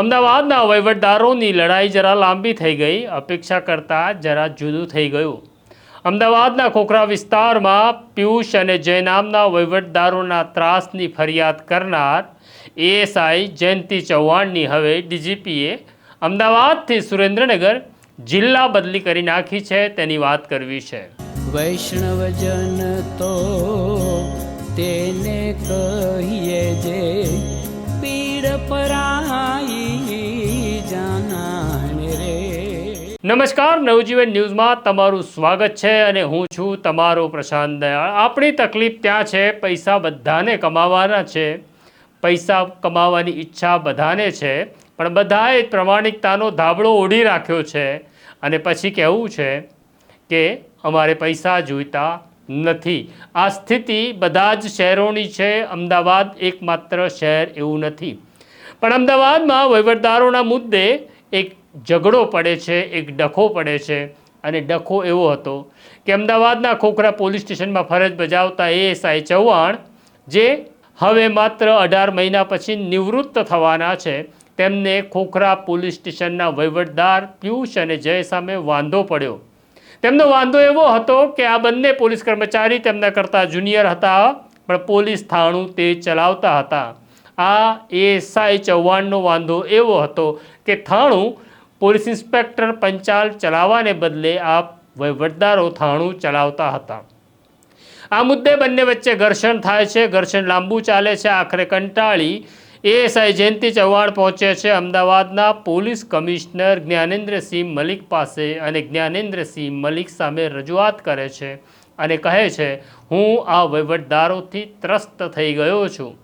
અમદાવાદના વહીવટદારોની લડાઈ જરા લાંબી થઈ ગઈ. અપેક્ષા કરતાં જરા જુદું થઈ ગયું. અમદાવાદના ખોખરા વિસ્તારમાં પિયુષ અને જય નામના વહીવટદારોના ત્રાસની ફરિયાદ કરનાર એએસઆઈ જયંતિ ચૌહાણની હવે ડીજીપીએ અમદાવાદથી સુરેન્દ્રનગર જિલ્લા બદલી કરી નાખી છે તેની વાત કરવી છે. વૈષ્ણવજન તો તેને કહીએ જે નમસ્કાર, નવજીવન ન્યૂઝમાં તમારું સ્વાગત છે અને હું છું તમારો પ્રશાંત દયાળ. આપણી તકલીફ ત્યાં છે, પૈસા બધાને કમાવાના છે. પૈસા કમાવાની ઈચ્છા બધાને છે, પણ બધાએ પ્રમાણિકતાનો ધાબળો ઓઢી રાખ્યો છે. અને પછી કહેવું છે કે અમારે પૈસા જોઈતા નથી. આ સ્થિતિ બધા જ શહેરોની છે. અમદાવાદ એકમાત્ર શહેર એવું નથી. પણ અમદાવાદમાં વહીવટદારોના મુદ્દે એક ઝઘડો પડે છે, એક ડખો પડે છે અને ડખો એવો હતો કે અમદાવાદના ખોખરા પોલીસ સ્ટેશનમાં ફરજ બજાવતા એએસઆઈ ચૌહાણ, જે હવે માત્ર અઢાર મહિના પછી નિવૃત્ત થવાના છે, તેમને ખોખરા પોલીસ સ્ટેશનના વહીવટદાર પિયુષ અને જય સામે વાંધો પડ્યો. તેમનો વાંધો એવો હતો કે આ બંને પોલીસ કર્મચારી તેમના કરતાં જુનિયર હતા, પણ પોલીસ થાણું તે ચલાવતા હતા. આ એએસઆઈ ચૌહાણનો વાંધો એવો હતો કે થાણું પોલીસ ઇન્સ્પેક્ટર પંચાલ ચલાવવાને બદલે આ વહીવટદારો થાણું ચલાવતા હતા. આ મુદ્દે બંને વચ્ચે ઘર્ષણ થાય છે. ઘર્ષણ લાંબુ ચાલે છે. આખરે કંટાળી એએસઆઈ જયંતિ ચૌહાણ પહોંચે છે. અમદાવાદના પોલીસ કમિશનર જ્ઞાનેન્દ્રસિંહ મલિક પાસે અને જ્ઞાનેન્દ્રસિંહ મલિક સામે રજૂઆત કરે છે અને કહે છે, હું આ વહીવટદારોથી ત્રસ્ત થઈ ગયો છું.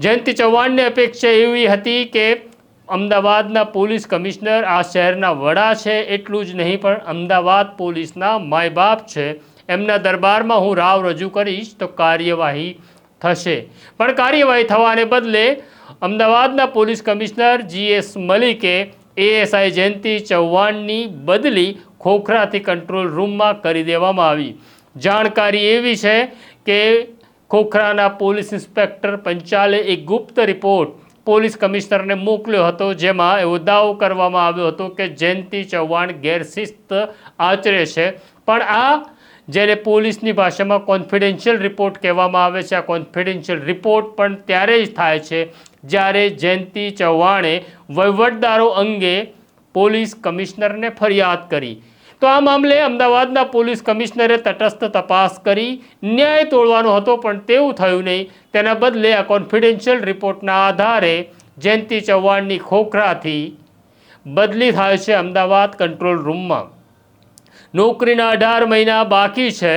જયંતિ ચૌહાણની અપેક્ષા એવી હતી કે અમદાવાદના પોલીસ કમિશનર આ શહેરના વડા છે એટલું જ નહીં પણ અમદાવાદ પોલીસના માય બાપ છે. એમના દરબારમાં હું રાવ રજૂ કરીશ તો કાર્યવાહી થશે. પણ કાર્યવાહી થવાને બદલે અમદાવાદના પોલીસ કમિશનર જીએસ મલિકે એએસઆઈ જયંતિ ચૌહાણની બદલી ખોખરાથી કંટ્રોલ રૂમમાં કરી દેવામાં આવી. જાણકારી એવી છે કે ખોખરાના પોલીસ ઇન્સ્પેક્ટર પંચાલે એક ગુપ્ત રિપોર્ટ પોલીસ કમિશનરને મોકલ્યો હતો, જેમાં એવો દાવો કરવામાં આવ્યો હતો કે જયંતિ ચૌહાણ ગેરશિસ્ત આચરે છે. પણ આ, જેને પોલીસની ભાષામાં કોન્ફિડેન્શિયલ રિપોર્ટ કહેવામાં આવે છે, આ કોન્ફિડેન્શિયલ રિપોર્ટ પણ ત્યારે જ થાય છે, જ્યારે જયંતિ ચૌહાણે વહીવટદારો અંગે પોલીસ કમિશનરને ફરિયાદ કરી. તો આ મામલે અમદાવાદના પોલીસ કમિશનરે તટસ્થ તપાસ કરી ન્યાય તોડવાનો હતો, પણ તેવું થયું નહીં. તેના બદલે આ કોન્ફિડેન્શિયલ રિપોર્ટના આધારે જયંતિ ચૌહાણની ખોખરાથી બદલી થાય છે અમદાવાદ કંટ્રોલ રૂમમાં. નોકરીના અઢાર મહિના બાકી છે,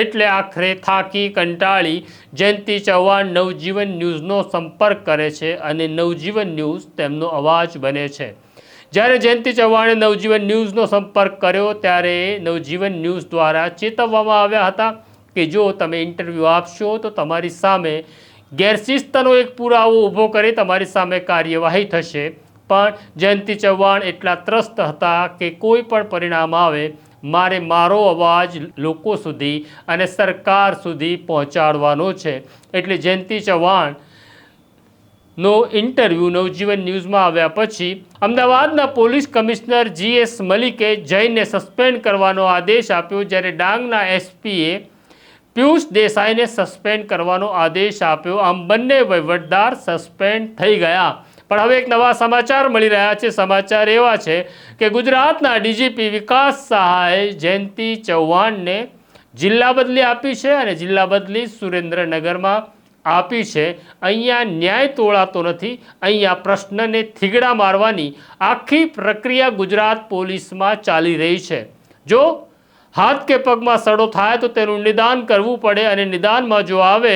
એટલે આખરે થાકી કંટાળી જયંતિ ચૌહાણ નવજીવન ન્યૂઝનો સંપર્ક કરે છે અને નવજીવન ન્યૂઝ તેમનો અવાજ બને છે. જ્યારે જયંતિ ચૌહાણે નવજીવન ન્યૂઝનો સંપર્ક કર્યો ત્યારે નવજીવન ન્યૂઝ દ્વારા ચેતવવામાં આવ્યા હતા કે જો તમે ઇન્ટરવ્યૂ આપશો તો તમારી સામે ગેરશિસ્તનો એક પુરાવો ઊભો કરી તમારી સામે કાર્યવાહી થશે. પણ જયંતિ ચૌહાણ એટલા ત્રસ્ત હતા કે કોઈ પણ પરિણામ આવે, મારે મારો અવાજ લોકો સુધી અને સરકાર સુધી પહોંચાડવાનો છે. એટલે જયંતિ ચૌહાણ નો ઇન્ટરવ્યૂ નવજીવન ન્યૂઝમાં આવ્યા પછી અમદાવાદના પોલીસ કમિશનર જીએસ મલિકે જૈનને સસ્પેન્ડ કરવાનો આદેશ આપ્યો, જ્યારે ડાંગના એસપીએ પિયુષ દેસાઈને સસ્પેન્ડ કરવાનો આદેશ આપ્યો. આમ બંને વહીવટદાર સસ્પેન્ડ થઈ ગયા. પણ હવે એક નવા સમાચાર મળી રહ્યા છે. સમાચાર એવા છે કે ગુજરાતના ડીજીપી વિકાસ સહાય જયંતિ ચૌહાણને જિલ્લા બદલી આપી છે અને જિલ્લા બદલી સુરેન્દ્રનગરમાં આપી છે. અહીંયા ન્યાય તોળાતો નથી. અહીંયા પ્રશ્નને થીગડા મારવાની આખી પ્રક્રિયા ગુજરાત પોલીસમાં ચાલી રહી છે. જો હાથ કે પગમાં સડો થાય તો તેનું નિદાન કરવું પડે અને નિદાનમાં જો આવે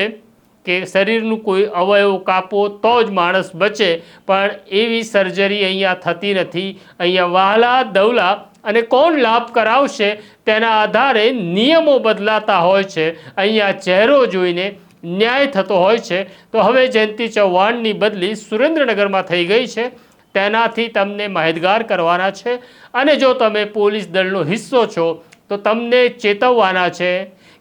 કે શરીરનું કોઈ અવયવ કાપો તો જ માણસ બચે. પણ એવી સર્જરી અહીંયા થતી નથી. અહીંયા વહાલા, દવલા અને કોણ લાભ કરાવશે તેના આધારે નિયમો બદલાતા હોય છે. અહીંયા ચહેરો જોઈને ન્યાય થતો હોય છે, તો હવે જયંતિ ચૌહાણની બદલી સુરેન્દ્રનગરમાં થઈ ગઈ છે. તેનાથી તમને માહિતગાર કરવાના છે. અને જો તમે પોલીસ દળનો હિસ્સો છો, તો તમને ચેતવવાના છે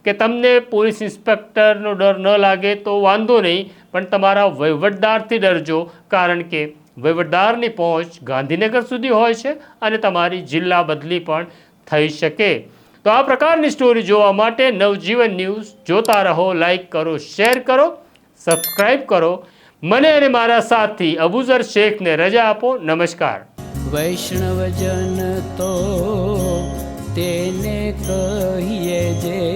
કે તમને પોલીસ ઇન્સ્પેક્ટરનો ડર ન લાગે તો વાંધો નહીં, પણ તમારા વહીવટદારથી ડરજો, કારણ કે વહીવટદારની પહોંચ ગાંધીનગર સુધી હોય છે અને તમારી જિલ્લા બદલી પણ થઈ શકે. તો આ પ્રકારની સ્ટોરી જોવા માટે નવજીવન ન્યૂઝ જોતા રહો લાઈક કરો શેર કરો સબસ્ક્રાઈબ કરો. મને અને મારા સાથી અબુઝર શેખને રજા આપો. નમસ્કાર. વૈષ્ણવજન તો તેને કહીએ જે